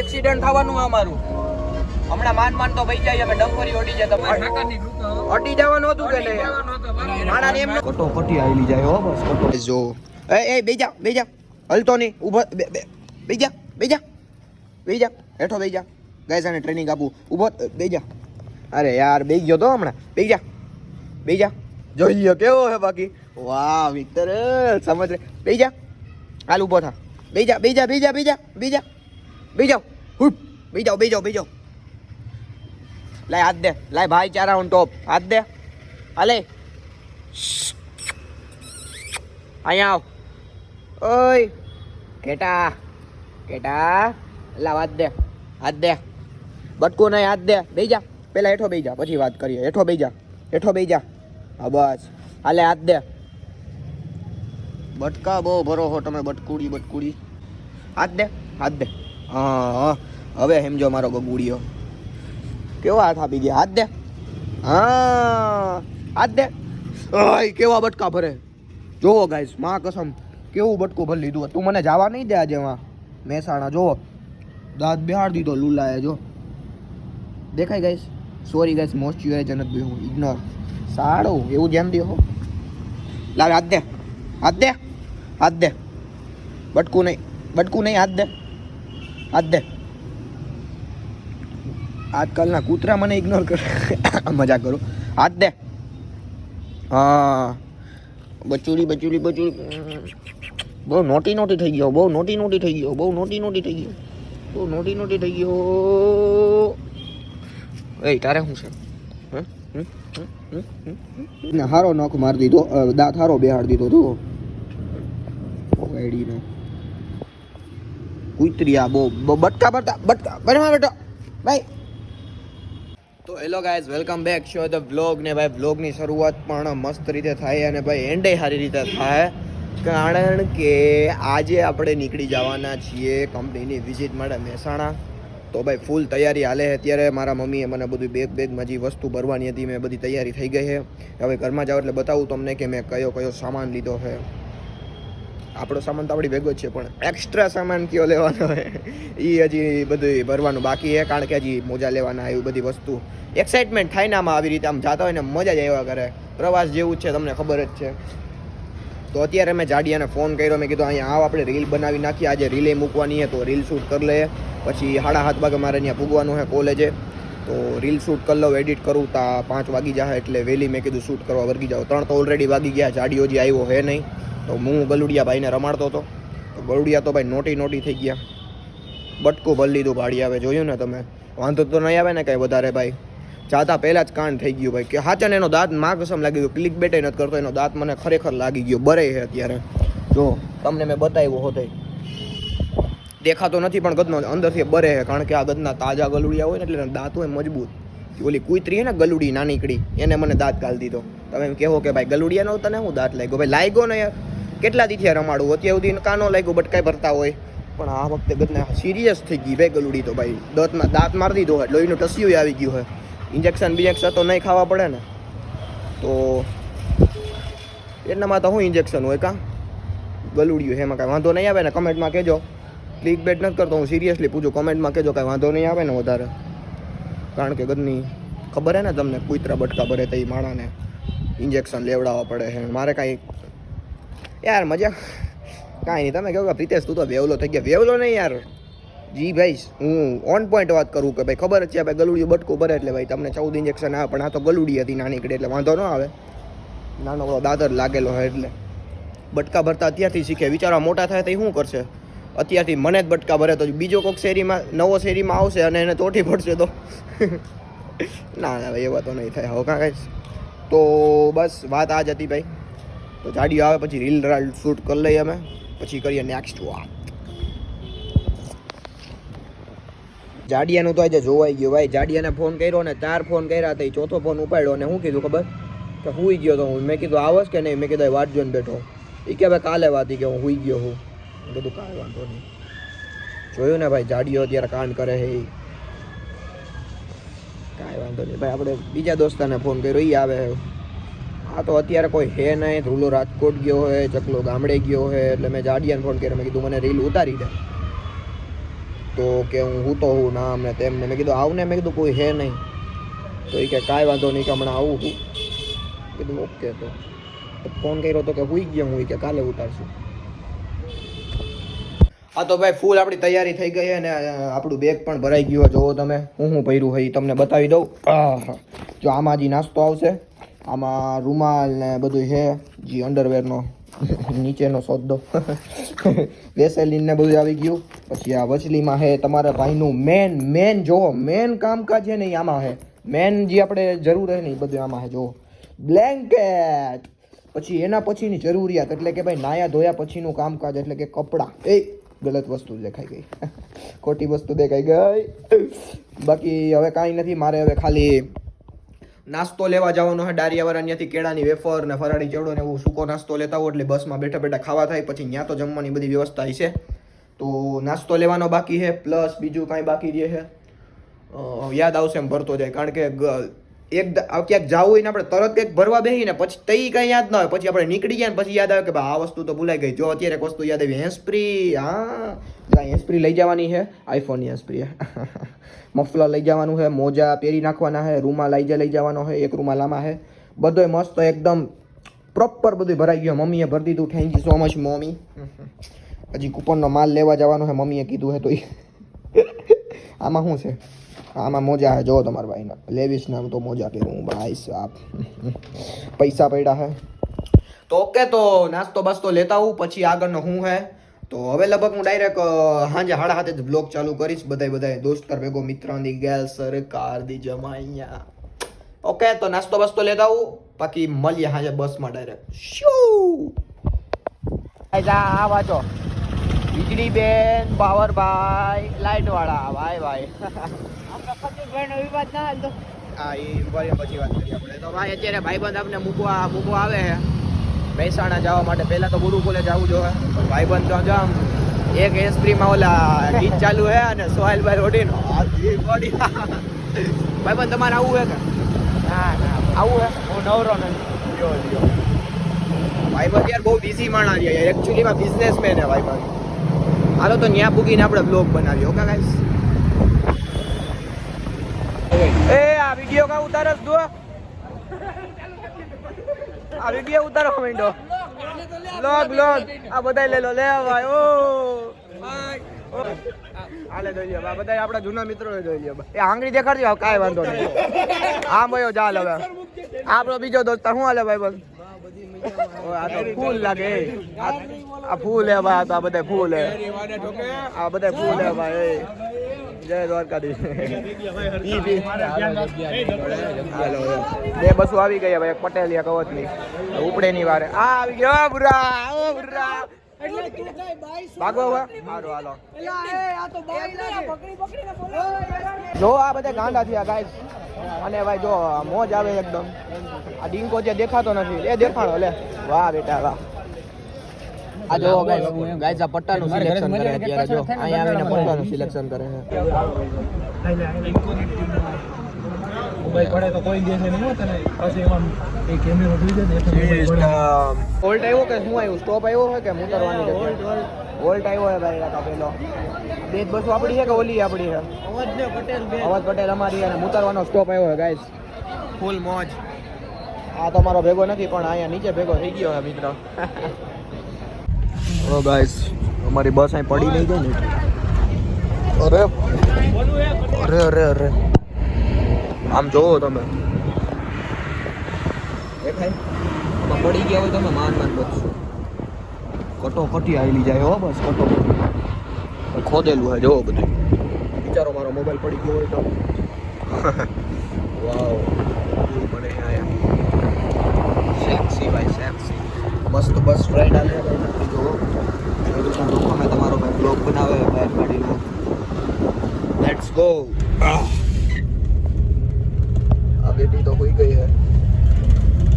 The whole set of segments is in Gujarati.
એક્સિડન્ટ થવાનું અમારું. હમણાં માન માન તો ભાઈ જાય અમે ડંફરી ઓડી જાય તમારે અડી જવાનું હતું કે નહીં? માણાને એમ કટો કટી આવેલી જાય હો બસ કટો જો. એ એ બેજા બેજા હલતો નહીં. ઊભો બે- બે- બેજા બેજા બેજા હેઠો બેજા ગાઈસ આને ટ્રેનિંગ આપું. ઊભો બેજા અરે યાર બે ગયો તો હમણાં. બેજા બેજા જોઈ લ્યો કેવો હે બાકી? વાહ વિક્ટર સમજ રે બેજા હાલ ઊભો થા. બેજા બેજા બેજા બેજા બેજા બેજાઓ હુપ. બેજાઓ બેજાઓ બેજાઓ લાય હાથ દે. લાય ભાઈચારા ઓન ટોપ હાથ દે. હાલે. અહીંયા આવ. ઓય. કેટા. કેટા. લાવ હાથ દે. હાથ દે. બટકું નહીં, હાથ દે. બેઈ જા પેલા હેઠો બે જા પછી વાત કરીએ. હેઠો બેઈ જા હેઠો બે જા હા, બસ. હાલે, હાથ દે. બટકા બહુ ભરો હો તમે, બટકુડી બટકુડી. હાથ દે. હાથ દે. હા હવે સમજો મારો ગગુડિયો. કેવો હાથ આપી ગયા? હાથ દે. હા, હાથ દે. ઓય કેવા બટકા ભરે. જોવો ગાઈસમાં કસમ, કેવું બટકું ભરી લીધું તું મને જવા નહીં દે આજે માં. મહેસાણા જોવો દાંત બિહાર દીધો, લુલાએ જો દેખાય ગાઈસ સોરી ગાઈસ મોસ્ચ્યુરાઇઝર નથી હું ઇગ્નોર સારું, એવું જેમ દે હો. લાવે, હાથ દે. હાથ દે. હાથ દે. બટકું નહીં. બટકું નહીં, હાથ દે. હાથ દે. આજકાલના કૂતરા મને ઇગ્નોર કરે. મજા કરું. હાથ દે. હા. બચુડી બચુડી બચુડી. બહુ નોટી નોટી થઈ ગયો, બહુ નોટી નોટી થઈ ગયો, બહુ નોટી નોટી થઈ ગયો, બહુ નોટી નોટી થઈ ગયો. એ તારે શું છે? હારો નખ મારી દીધો દાંત હારો બેહાડી દીધો તું વાયડીનો કુતરિયા બહુ બટકા બટકા બટકા બટકા બેટો ભાઈ. તો hello guys welcome back show the vlog ને ભાઈ વ્લોગની શરૂઆત પણ મસ્ત રીતે થાય અને ભાઈ એન્ડે સારી રીતે થાય. કારણ કે આજે આપણે નીકળી જવાના છીએ કંપનીની વિઝિટ માટે મહેસાણા. તો ભાઈ ફૂલ તૈયારી હાલે અત્યારે મારા મમ્મીએ મને બધું બેગ બેગમાં જે વસ્તુ ભરવાની હતી, મેં બધી તૈયારી થઈ ગઈ છે. હવે ઘરમાં જાવ એટલે બતાવું તમને કે મેં કયો કયો સામાન લીધો છે. આપણો સામાન તો આપણી ભેગો જ છે, પણ એક્સ્ટ્રા સામાન કયો લેવાનો હોય? એ હજી બધું ભરવાનું બાકી છે, કારણ કે હજી મોજા લેવાના, એવી બધી વસ્તુ. એક્સાઇટમેન્ટ થાય ને આમાં આવી રીતે આમ જાતા હોય ને મજા જ આવ્યા કરે. પ્રવાસ જેવું જ છે, તમને ખબર જ છે. તો અત્યારે મેં જાડિયાને ફોન કર્યો, મેં કીધું અહીંયા આવ, આપણે રીલ બનાવી નાખીએ. આજે રીલે મૂકવાની છે, તો રીલ શૂટ કરી લઈએ. પછી સાડા સાત વાગે મારે ત્યાં પૂગવાનું છે કોલેજે તો રીલ શૂટ કરી લઉં એડિટ કરું, તા પાંચ વાગી જાય એટલે વહેલી મેં કીધું શૂટ કરવા વર્ગી જાઓ ત્રણ તો ઓલરેડી વાગી ગયા, જાડીઓ જે આવ્યો હે નહીં. તો હું ગલુડિયા ભાઈને રમાડતો હતો. તો ગલુડિયા તો ભાઈ નોટી નોટી થઈ ગયા. બટકું ભરી લીધું ભાડી આવે, જોયું ને તમે? વાંધો તો નહીં આવે ને કાંઈ વધારે ભાઈ. જાતા પહેલાં જ કાંડ થઈ ગયું ભાઈ. કે હાચન એનો દાંત મા કસમ લાગી ગયો. ક્લિક બેટે નથી કરતો, એનો દાંત મને ખરેખર લાગી ગયો. બરે છે અત્યારે. જો, તમને મેં બતાવ્યો હોતે દેખાતો નથી, પણ ગદનો અંદરથી બરે છે, કારણ કે આ ગદના તાજા ગલુડિયા હોય ને એટલે દાંતો હોય મજબૂત. ઓલી કુતરી ને ગલુડી નાનીકડી એને મને દાંત ગાલ દીધો. તમે એમ કહો કે ભાઈ ગલુડિયાનો તને હું દાંત લાગ્યો? ભાઈ લાગ્યો ને કેટલા દીથી રમાડું? અત્યાર સુધી કાનો લાગ્યો બટકાઈ ભરતા હોય. પણ આ વખતે ગદને સિરિયસ થઈ ગઈ ભાઈ ગલુડી તો ભાઈ. દાંતમાં દાંત મારી દીધો હોય, લોહીનું ટસ્યું આવી ગયું હોય. ઇન્જેક્શન બિન્જેક્શન તો નહીં ખાવા પડે ને. તો એનામાં તો શું ઇન્જેક્શન હોય કાં? ગલુડિયું એમાં કાંઈ વાંધો નહીં આવે ને? કમેન્ટમાં કહેજો. ક્લિક બેટ નથી કરતો, હું સિરિયસલી પૂછું કોમેન્ટમાં કહેજો, કાંઈ વાંધો નહીં આવે ને વધારે. કારણ કે ગદની ખબર હે ને તમને, કુતરા બટકા ભરે તો માણાને ઇન્જેક્શન લેવડાવવા પડે છે. મારે કાંઈ યાર મજા, કાંઈ નહીં. તમે કહો કે પ્રિતેશ, તું તો વેવલો થઈ ગયા. વેવલો નહીં યાર. જી ભાઈ, હું ઓન પોઈન્ટ વાત કરું કે ભાઈ, ખબર જ છે ભાઈ ગલુડિયું બટકું ભરે એટલે ભાઈ તમને ચૌદ ઇન્જેક્શન આવે, પણ આ તો ગલુડી હતી નાની કડી એટલે વાંધો ન આવે. નાનો દાદર લાગેલો હોય એટલે. બટકા ભરતા અત્યારથી શીખે. વિચારવા મોટા થાય તો શું કરશે? અત્યારથી મને જ બટકા ભરે તો બીજો કોઈક શેરીમાં, નવો શેરીમાં આવશે અને એને ચોટી પડશે તો. ના ના, ભાઈ, એવા તો નહીં થાય. હવે કાં કાંઈ તો બસ, વાત આ જ હતી ભાઈ. તો જાડીઓ આવે, પછી રીલ રાલ શૂટ કરી લઈએ અમે. પછી કરીએ નેક્સ્ટ વાત. જાડિયાનું તો આજે જોવાઈ ગયું ભાઈ. જાડિયાને ફોન કર્યો ને ચાર ફોન કર્યા હતા એ ચોથો ફોન ઉપાડ્યો ને શું કીધું ખબર? કે હુઈ ગયો તો હું. મેં કીધું, આવશ કે નહીં? મેં કીધું વાટ જોઈને બેઠો. એ કે ભાઈ કાલે વાત કે હું હુઈ ગયો હું. કીધું કાંઈ વાંધો નહીં. જોયું ને ભાઈ, જાડીઓ અત્યારે કાંડ કરે છે કાંઈ વાંધો નહીં. ભાઈ, આપણે બીજા દોસ્તાને ફોન કર્યો એ આવે આ તો અત્યારે કોઈ હે નહીં. ધ્રુલો રાજકોટ ગયો હોય ચકલો ગામડે ગયો હોય એટલે મેં જાડિયાને ફોન કર્યો. મેં કીધું, મને રીલ ઉતારી દે. તો કે હું હું તો હું ના અમને તેમને મેં કીધું, આવને. મેં કીધું, કોઈ હે નહીં. તો એ કે, કાંઈ વાંધો નહીં કે હમણાં આવું હું. કીધું, ઓકે. તો ફોન કર્યો તો કે, હુઈ ગયો હું. કે, કાલે ઉતારશું. હા તો ભાઈ ફૂલ આપણી તૈયારી થઈ ગઈ અને આપણું બેગ પણ ભરાઈ ગયું. જોવો તમે, હું શું ભર્યું હોય તમને બતાવી દઉં. જો આમાં જે નાસ્તો આવશે. આમાં રૂમાલ ને બધું છે. જે અંડરવેરનો નીચેનો સોદો વેસેલિન ને બધું આવી ગયું. પછી આ વચલીમાં છે તમારા ભાઈનું મેન મેન જોવો મેન કામકાજ છે ને આમાં છે. મેન જે આપણે જરૂર છે ને એ બધું આમાં છે જોવો બ્લેન્કેટ પછી એના પછીની જરૂરિયાત એટલે કે ભાઈ નાયા ધોયા પછીનું કામકાજ એટલે કે કપડાં. એ ગલત વસ્તુ દેખાઈ ગઈ. ખોટી વસ્તુ દેખાઈ ગઈ. બાકી હવે કાંઈ નથી, મારે હવે ખાલી નાસ્તો લેવા જવાનો છે ડારિયાવાળા ત્યાંથી કેળાની વેફર ને ફરાળી ચેવડો ને એવું સૂકો નાસ્તો લેતા હોય એટલે બસમાં બેઠા બેઠા ખાવા થાય, પછી ત્યાં તો જમવાની બધી વ્યવસ્થા છે. તો નાસ્તો લેવાનો બાકી છે, પ્લસ બીજું કાંઈ બાકી રહે છે? યાદ આવશે એમ ભરતો જાય, કારણ કે એક ક્યાંક જવું હોય ને આપણે તરત કંઈક ભરવા બેસીને પછી તઈ કંઈ યાદ ના હોય. પછી આપણે નીકળી ગયા ને પછી યાદ આવે કે ભાઈ આ વસ્તુ તો ભૂલાઈ ગઈ. જો અત્યારે એક વસ્તુ યાદ આવી હેન્સપ્રી હા. હેન્સપ્રી લઈ જવાની છે. આઈફોનની હેન્સપ્રી મફલર લઈ જવાનું છે, મોજા પહેરી નાખવાના છે, રૂમાલ લઈ લઈ જવાનો છે, એક રૂમાલ આમાં છે. બધોય મસ્ત એકદમ પ્રોપર બધું ભરાઈ ગયું. મમ્મીએ ભરી દીધું thank you so much mummy હજી કૂપનનો માલ લેવા જવાનો છે, મમ્મીએ કીધું છે તો આમાં શું છે? આમાં મોજા છે જો તમારા ભાઈના. લેવીસ નામ તો મોજા પહેરું. ભાઈ સાહેબ પૈસા પડ્યા છે તો ઓકે, તો નાસ્તો બાસ્તો લેતા હું પછી આગળનો હું હે. તો હવે લગભગ હું ડાયરેક્ટ સાંજે હાડા હાથે જ બ્લોગ ચાલુ કરીશ. બધાય બધાય દોસ્તર ભેગો, મિત્રની ગેલ સરકાર દી જમાઈયા. ઓકે, તો નાસ્તો બાસ્તો લેતા હું બાકી મળીએ હાંજે બસમાં ડાયરેક્ટ શું આ વાંચો. વીજળી બેન પાવરભાઈ વાળા ભાઈ. ભાઈ હા એ ઊભા પછી વાત કરીએ આપણે. તો ભાઈ અત્યારે ભાઈબંધ આપણે મૂકવા મૂકવા આવે છે. મહેસાણા જવા માટે. પહેલાં તો ગુરુકુલે જવું જોઈએ. ભાઈબંધ તો જામ. એક એસ્પ્રીમાં ઓલા ગીત ચાલુ છે અને સોહેલભાઈ રોડીનો. ભાઈબંધ તમારે આવું છે કે? ના ના. આવું છે? હું નવરો નથી. ભાઈબંધ યાર બહુ બિઝી માણા છે. એકચ્યુઅલીમાં બિઝનેસમેન છે ભાઈબંધ. હાલો તો ન્યા પૂગીને આપણે બ્લોગ બનાવીએ. ઓકે ગાઈસ એ, આ વિડિયો કા જ દો આ વિડિયો ઉતારો માંડો. બ્લોગ બ્લોગ આ બધાય લઈ લો. લે ભાઈ ઓ. હાલે દઈ લ્યો બધાય આપણા જૂના મિત્રો લ્યો. એ આંગળી દેખાડજો કાંઈ વાંધો નહીં. આમ ભયો ચાલ હવે. આપણો બીજો દોસ્ત હું હાલે ભાઈ બસ આ તો ફૂલ લાગે. આ ફૂલ હે ભાઈ આ બધા ફૂલ હે. આ બધા ફૂલ હે ભાઈ. જય દ્વારકાધીશ. બી. બસો આવી ગઈ ભાઈ એક પટેલ એક અવધની. ઉપડે ની વારે. આ આવી ગયો ઓ બુરા. ઓ બુરા ભાગો હવે હાલો. બોલો જો આ બધા ગાંડા થયા ગાઈસ અને ભાઈ જો આ મોજ આવે એકદમ. આ ડિંકો જે દેખાતો નથી એ દેખાડો લે. વાહ બેટા વાહ. આ જો ગાઈસ ગાઈસ આ પટ્ટાનું સિલેક્શન કરે અત્યારે જો. અહીંયા આવીને પટ્ટાનું સિલેક્શન કરે. છે મોબાઈલ પડે તો કોઈ દેશે નહીં હો તને પછી એમાં એ કેમેરો જોઈ દે ને વોલ્ટ આવ્યો કે શું આવ્યું? સ્ટોપ આવ્યો છે કે મોટરવાની જગ્યાએ વોલ્ટ આવ્યો છે ભાઈ કાકા પેલો. બે જ બસો આપણી છે કે ઓલી આપણી છે? અવાજ પટેલ અમારી અને મુતરવાનો સ્ટોપ આવ્યો ગાઈસ ફૂલ મોજ. આ તો મારો ભેગો નથી પણ અહીંયા નીચે ભેગો થઈ ગયો છે મિત્ર. ઓ ગાઈસ અમારી બસ અહીં પડી નહીં ગઈ ને. અરે અરે અરે અરે. આમ જોવો તમે. દેખાય પડી ગયા હોય તમે માન માન બચશો કટોકટી આવેલી જાય હો બસ કટોકટી. ખોદેલું હોય જોવો બધું. વિચારો મારો મોબાઈલ પડી ગયો હોય તો. વાવ મને સેક્સી ભાઈ સેક્સી. મસ્ત બસ ફ્રેન્ડ આવે ભાઈ જોવો બધું જોખમ હે તમારો ભાઈ બ્લોગ બનાવે બહાર ગાડીનો લેટ્સ ગો આ બેટી તો હોઈ ગઈ હે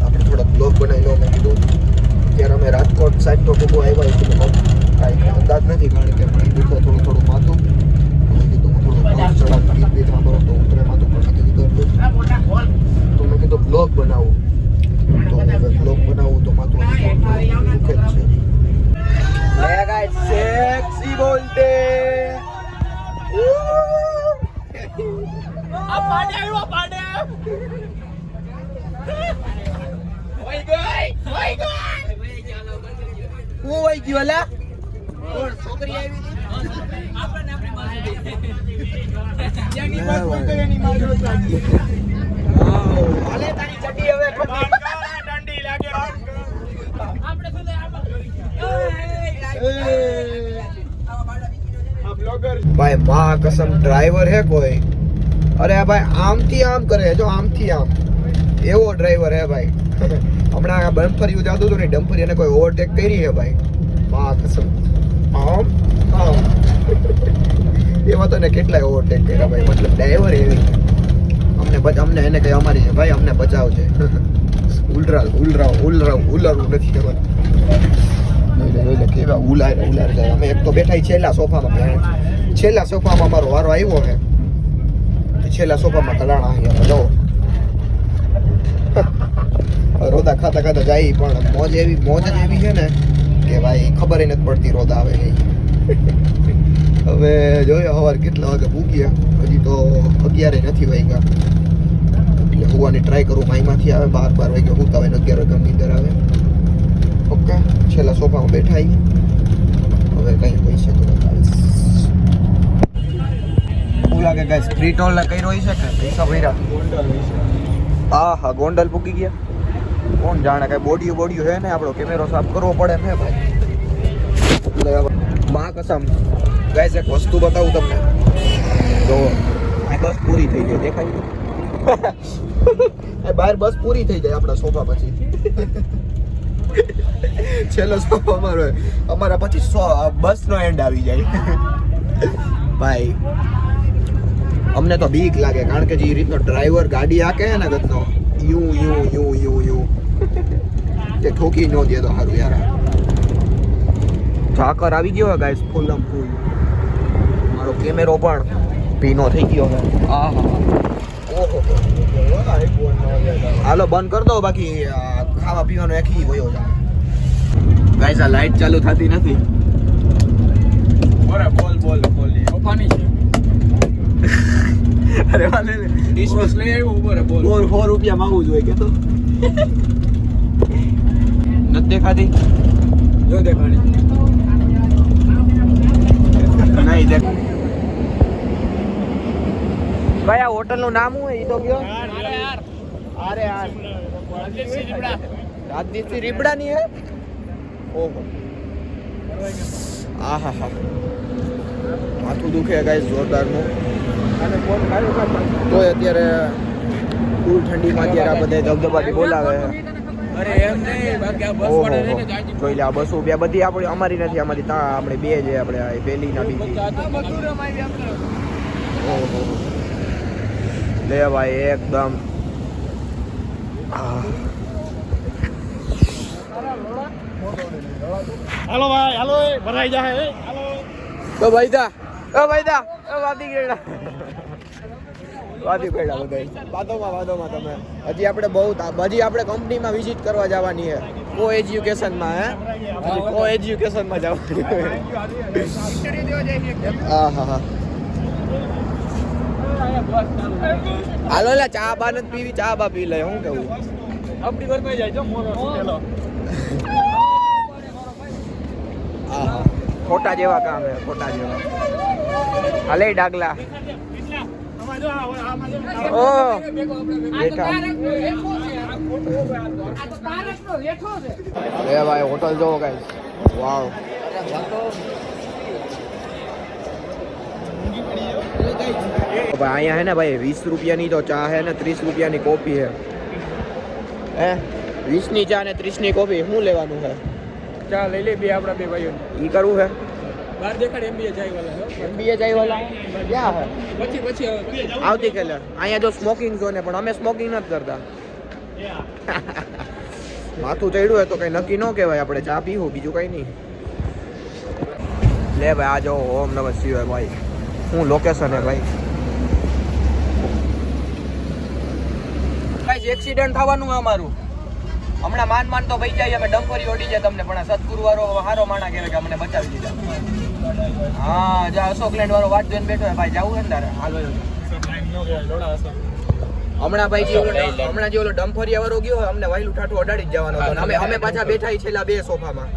આપણે થોડા બ્લોગ બનાવી લો મેં કીધું ત્યારે અમે રાજકોટ સાઈડ તો ખૂબ આવ્યા છીએ કાંઈ અંદાજ નથી કારણ કે મને દુખે થોડું થોડું માથું મેં કીધું હું થોડું બસ ચડાવ ગીત બીત સાંભળો તો ઉતરે માથું પણ નથી કીધું તો મેં કીધું બ્લોગ બનાવું તો હવે બ્લોગ બનાવું તો માથું હજી થોડું દુખે જ છે સેક્સી બોલતે આ પાડે આવ્યો પાડે ઓય ગઈ ઓય ગઈ હું વઈ ગયો અલા કોણ છોકરી આવી હતી એની વાત કોઈ તો એની મારી વાત લાગી હાલે તારી ચડ્ડી હવે દંડી લાગે આપણે આ બ્લોગર ભાઈ મા કસમ ડ્રાઈવર હે કોઈ. અરે ભાઈ, આમથી આમ કરે જો આમથી આમ. એવો ડ્રાઈવર હે ભાઈ. હમણાં આ ડમ્પરિયું જતું હતું ને ડમ્પરી એને કોઈ ઓવરટેક કરી હે ભાઈ. મા કસમ. આમ આમ. એમાં તો ને કેટલાય ઓવરટેક કર્યા ભાઈ, મતલબ ડ્રાઈવર એવી. અમને અમને એને કઈ અમારી ભાઈ, અમને બચાવજે. ઉલરા ઉલરા ઉલરા ઉલરવું નથી જોઈ કેવા ઉલાર ઉલાર જાય. અમે એક તો બેઠા છેલ્લા સોફામાં. છેલ્લા સોફામાં અમારો વારો આવ્યો છે. છેલ્લા સોફામાં કલાણા અહીંયા જો. રોદા ખાતા ખાતા જાય પણ મોજ એવી, મોજ જ એવી છે ને કે ભાઈ ખબર નથી પડતી રોદા આવે એ હવે જોયો સવાર કેટલા વાગે ભૂગ્યા. હજી તો અગિયારે નથી વાગ્યા. એટલે હોવાની ટ્રાય કરું ભાઈમાંથી આવે, બાર બાર વાગે હું આવે ને અગિયાર વાગે નીંદર આવે. ઓકે. છેલ્લા સોફામાં બેઠા આવી હવે કંઈ હોય છે તો બતાવીશ શું લાગે ગાઈસ ફ્રી ટોલ ને કર્યો છે કે પૈસા ભર્યા? હા હા ગોંડલ પૂકી ગયા? કોણ જાણે, કઈ બોડીયું બોડીયું હે ને આપણો, કેમેરો સાફ કરવો પડે ને ભાઈ? મા કસમ. ગાઈસ એક વસ્તુ બતાવું તમને. જો બસ પૂરી થઈ ગઈ, દેખાય બહાર બસ પૂરી થઈ જાય આપણા સોફા પછી. છેલ્લો સોફા અમારો અમારા પછી બસનો એન્ડ આવી જાય. ભાઈ અમને તો બીક લાગે કારણ કે જે રીતનો ડ્રાઈવર ગાડી આકે ને ગતનો યુ યુ યુ યુ યુ. તે ઠોકી ન દે તો સારું યાર. ઝાકર આવી ગયો ગાઈસ ફૂલ આમ ફૂલ. મારો કેમેરો પણ ભીનો થઈ ગયો છે આ હા હાલો બંધ કર દો બાકી ખાવા પીવાનો એકી વયો જાય. ગાઈસ આ લાઈટ ચાલુ થતી નથી. બોલે બોલ બોલ બોલ. ઓફાની છે. અરે વાલે. ડિશવોશ લઈ આવ્યો બોલે બોલ. બોલ સો રૂપિયા માંગવું જોઈએ કે તો. નથી દેખાતી? જો દેખાણી. નહીં દેખ કયા હોટલનું નામ હું એ તો કયો? અરે યાર. રાજદીપ રીબડા ની હે? ઓહો. આહા હા માથું દુખે ગાઈસ જોરદાર તોય અત્યારે ફૂલ ઠંડીમાં અત્યારે આ બધા ધબધબાથી બોલાવે જોઈ લે આ બસો રૂપિયા બધી આપણી અમારી નથી અમારી તા આપણે બે છે આપણે આ પહેલી ના બીજી. ઓહો. લે ભાઈ એકદમ. હાલો ભાઈ હાલો એ ભરાઈ જાય હાલો તો ભાઈ દા ઓ ભાઈ દા ઓ વાદી પડ્યા બધા વાદોમાં વાદોમાં તમે. હજી આપણે બહુ હજી આપણે કંપનીમાં વિઝિટ કરવા જવાની છે કો એજ્યુકેશનમાં હે? હજી કો એજ્યુકેશનમાં જવાની હા. હા હા. હાલો લા ચા બા નથી પીવી ચા બા પી લે હું કેવું આપણી ઘરમાં જાય જો મોરો ખોટા જેવા કામ હે ખોટા જેવા. હાલે ડાગલા. ઓ બેઠા એ ભાઈ હોટલ જોવો ગાઈસ વાવ ભાઈ અહીંયા હે ને ભાઈ વીસ રૂપિયાની તો ચા હે ને ત્રીસ રૂપિયાની કોફી હે હે વીસની ચા ને ત્રીસની કોફી શું લેવાનું છે ચા લઈ લે બે આપણા બે ભાઈઓ ઈ કરવું છે બાર દેખાડ એમબીએ જાય વાલા એમબીએ જાય વાલા ક્યાં હે? પછી પછી આવતી આવતીકાલે. અહીંયા જો સ્મોકિંગ ઝોન પણ અમે સ્મોકિંગ નથી કરતા. માથું ચડ્યું હોય તો કઈ નક્કી ન કહેવાય આપણે ચા પીવું બીજું કઈ નહીં. લે ભાઈ આ જો ઓમ નમઃ શિવાય ભાઈ. શું લોકેશન હે ભાઈ? ભાઈ એક્સિડન્ટ થવાનું અમારું. હમણાં માન માન તો ભાઈ જાય અમે ડમ્પરી ઓડી જાય તમને પણ સદગુરુ વાળો હારો માણા કહેવાય કે અમને બચાવી દીધા. હા જો અશોક લેન્ડ વાળો વાત જોઈને બેઠો ભાઈ જવું ને તારે? હાલ હશે. હમણાં ભાઈ જે હમણાં જે ઓલો ડમ્ફરિયા વાળો ગયો અમને વાયલું ઠાઠું અડાડી જ જવાનો હતો. અમે અમે પાછા બેઠા છે છેલ્લા બે સોફામાં.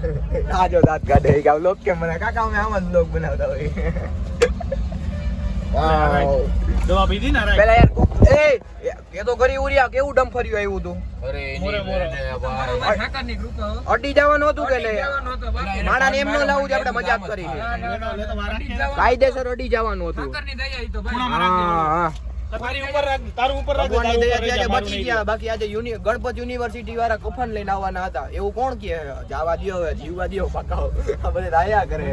આ જો દાંત કાઢે કે લોક કેમ બને કાકા અમે આમ જ લોક બનાવતા હોય. વાવ. દવા પીધી ને પેલા યાર એ એ તો ઘરી ઉરિયા કેવું ડમ ફર્યું આવ્યું હતું મોરે મોરે. અડી જવાનું હતું કે નહીં માણા એમ ન લાવું છે આપણે મજાક કરી. કાયદેસર અડી જવાનું હતું. ગણપત યુનિવર્સિટી વાળા કફન લઈને આવવાના હતા. એવું કોણ કે જવા દ્યો જીવવા દ્યો પકાવ બધે રાયા કરે.